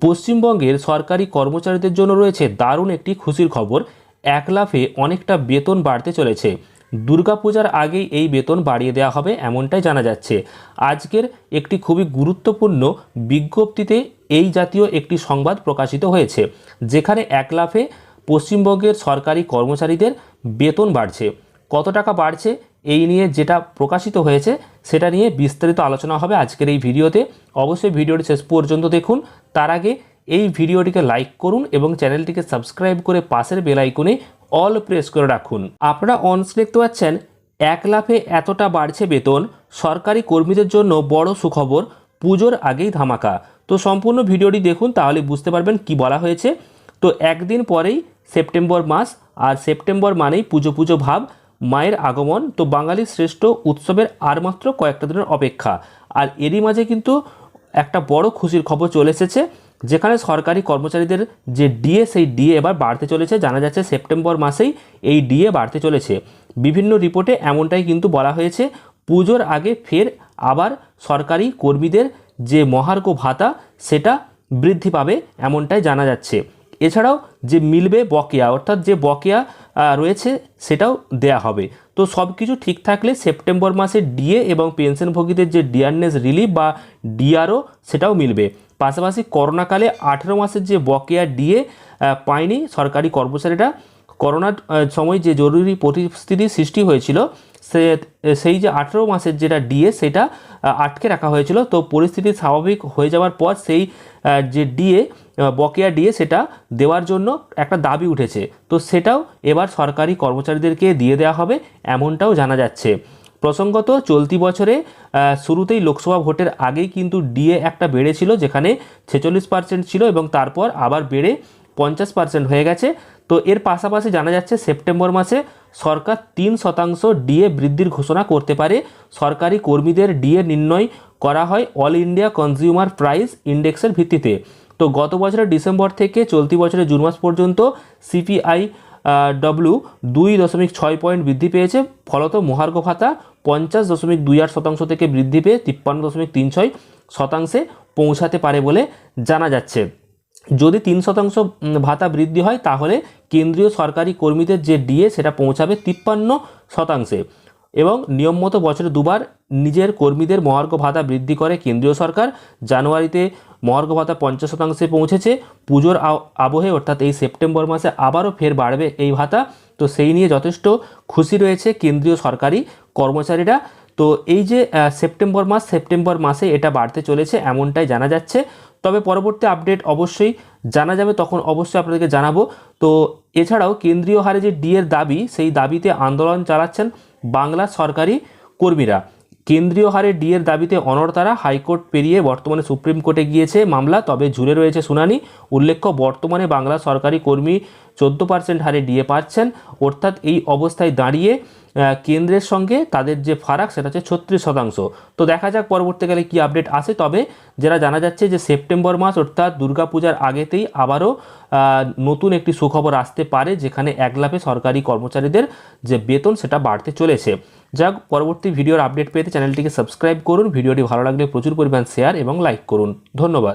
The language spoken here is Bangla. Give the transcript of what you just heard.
পশ্চিমবঙ্গের সরকারি কর্মচারীদের জন্য রয়েছে দারুণ একটি খুশির খবর। এক লাফে অনেকটা বেতন বাড়তে চলেছে। দুর্গাপূজার আগেই এই বেতন বাড়িয়ে দেওয়া হবে এমনটাই জানা যাচ্ছে। আজকের একটি খুবই গুরুত্বপূর্ণ বিজ্ঞপ্তিতে এই জাতীয় একটি সংবাদ প্রকাশিত হয়েছে, যেখানে এক লাফে পশ্চিমবঙ্গের সরকারি কর্মচারীদের বেতন বাড়ছে। কত টাকা বাড়ছে এই নিয়ে যেটা প্রকাশিত হয়েছে, সেটা নিয়ে বিস্তারিত আলোচনা হবে আজকের এই ভিডিওতে। অবশ্যই ভিডিওটি শেষ পর্যন্ত দেখুন। তার আগে এই ভিডিওটিকে লাইক করুন এবং চ্যানেলটিকে সাবস্ক্রাইব করে পাশের বেল আইকনে অল প্রেস করে রাখুন। আপনারা অনস দেখতে পাচ্ছেন, এক লাফে এতটা বাড়ছে বেতন। সরকারি কর্মীদের জন্য বড় সুখবর, পুজোর আগেই ধামাকা। তো সম্পূর্ণ ভিডিওটি দেখুন, তাহলে বুঝতে পারবেন কি বলা হয়েছে। তো একদিন পরেই সেপ্টেম্বর মাস, আর সেপ্টেম্বর মানেই পুজো পুজো ভাব। মায়ের আগমন তো বাঙালির শ্রেষ্ঠ উৎসবের আর মাত্র কয়েকটা দিনের অপেক্ষা। আর এরই মাঝে কিন্তু একটা বড় খুশির খবর চলে এসেছে, যেখানে সরকারি কর্মচারীদের যে ডিএ, সেই ডিএ এবার বাড়তে চলেছে। জানা যাচ্ছে সেপ্টেম্বর মাসেই এই ডিএ বাড়তে চলেছে। বিভিন্ন রিপোর্টে এমনটাই কিন্তু বলা হয়েছে। পুজোর আগে ফের আবার সরকারি কর্মীদের যে মহার্ঘ ভাতা, সেটা বৃদ্ধি পাবে, এমনটাই জানা যাচ্ছে। এছাড়াও যে মিলবে বকেয়া, অর্থাৎ যে বকেয়া রয়েছে সেটাও দেয়া হবে। তো সব কিছু ঠিক থাকলে সেপ্টেম্বর মাসে ডিএ এবং পেনশনভোগীদের যে ডিয়ারনেস রিলিফ বা ডিআরও সেটাও মিলবে। পাশাপাশি করোনাকালে আঠেরো মাসের যে বকেয়া ডিএ পায়নি সরকারি কর্মচারীরা, করোনার সময় যে জরুরি পরিস্থিতি সৃষ্টি হয়েছিল, সে, সেই যে আঠেরো মাসের যেটা ডিএ সেটা আটকে রাখা হয়েছিল। তো পরিস্থিতি স্বাভাবিক হয়ে যাওয়ার পর সেই যে ডিএ বকেয়া ডিএ সেটা দেওয়ার জন্য একটা দাবি উঠেছে। তো সেটাও এবার সরকারি কর্মচারীদেরকে দিয়ে দেওয়া হবে এমনটাও জানা যাচ্ছে। প্রসঙ্গত চলতি বছরে শুরুতেই লোকসভা ভোটের আগেই কিন্তু ডিএ একটা বেড়েছিল যেখানে ছেচল্লিশ পার্সেন্ট ছিল এবং তারপর আবার বেড়ে পঞ্চাশ পার্সেন্ট হয়ে গেছে। তো এর পাশাপাশি জানা যাচ্ছে, সেপ্টেম্বর মাসে সরকার তিন শতাংশ ডিএ বৃদ্ধির ঘোষণা করতে পারে। সরকারি কর্মীদের ডিএ নির্ণয় করা হয় অল ইন্ডিয়া কনজিউমার প্রাইস ইন্ডেক্সের ভিত্তিতে। তো গত বছরের ডিসেম্বর থেকে চলতি বছরের জুন মাস পর্যন্ত সিপিআই ডব্লিউ দুই দশমিক ছয় পয়েন্ট বৃদ্ধি পেয়েছে। ফলত মহার্ঘ ভাতা পঞ্চাশ দশমিক দুই আট শতাংশ থেকে বৃদ্ধি পেয়ে তিপ্পান্ন দশমিক তিন ছয় শতাংশে পৌঁছাতে পারে বলে জানা যাচ্ছে। যদি তিন শতাংশ ভাতা বৃদ্ধি হয়, তাহলে কেন্দ্রীয় সরকারি কর্মীদের যে ডিএ, সেটা পৌঁছাবে তিপ্পান্ন শতাংশে। এবং নিয়ম মতো বছরে দুবার নিজের কর্মীদের মহার্ঘ ভাতা বৃদ্ধি করে কেন্দ্রীয় সরকার। জানুয়ারিতে মহার্ঘ ভাতা পঞ্চাশ শতাংশে পৌঁছেছে। পুজোর আবহে, অর্থাৎ এই সেপ্টেম্বর মাসে আবারও ফের বাড়বে এই ভাতা। তো সেই নিয়ে যথেষ্ট খুশি রয়েছে কেন্দ্রীয় সরকারি কর্মচারীরা। তো এই যে সেপ্টেম্বর মাস, সেপ্টেম্বর মাসে এটা বাড়তে চলেছে এমনটাই জানা যাচ্ছে। তবে পরবর্তী আপডেট অবশ্যই জানা যাবে, তখন অবশ্যই আপনাদেরকে জানাব। তো এছাড়াও কেন্দ্রীয় হারে যে ডিএর দাবি, সেই দাবিতে আন্দোলন চালাচ্ছেন বাংলার সরকারি কর্মীরা। কেন্দ্রীয় হারে ডিএর দাবিতে অনড় তারা হাইকোর্ট পেরিয়ে বর্তমানে সুপ্রিম কোর্টে গিয়েছে মামলা, তবে ঝুলে রয়েছে শুনানি। উল্লেখ্য, বর্তমানে বাংলা সরকারি কর্মী চোদ্দ পার্সেন্ট হারে ডিএ পাচ্ছেন অর্থাৎ এই অবস্থায় দাঁড়িয়ে কেন্দ্রের সঙ্গে তাদের যে ফারাক, সেটা হচ্ছে ছত্রিশ শতাংশ। তো দেখা যাক পরবর্তীকালে কি আপডেট আসে। তবে যেটা জানা যাচ্ছে যে সেপ্টেম্বর মাস, অর্থাৎ দুর্গাপূজার আগেতেই আবারও নতুন একটি সুখবর আসতে পারে, যেখানে এক লাফে সরকারি কর্মচারীদের যে বেতন, সেটা বাড়তে চলেছে। যাক, পরবর্তী ভিডিওর আপডেট পেতে চ্যানেলটিকে সাবস্ক্রাইব করুন, ভিডিওটি ভালো লাগলে প্রচুর পরিমাণ শেয়ার এবং লাইক করুন। ধন্যবাদ।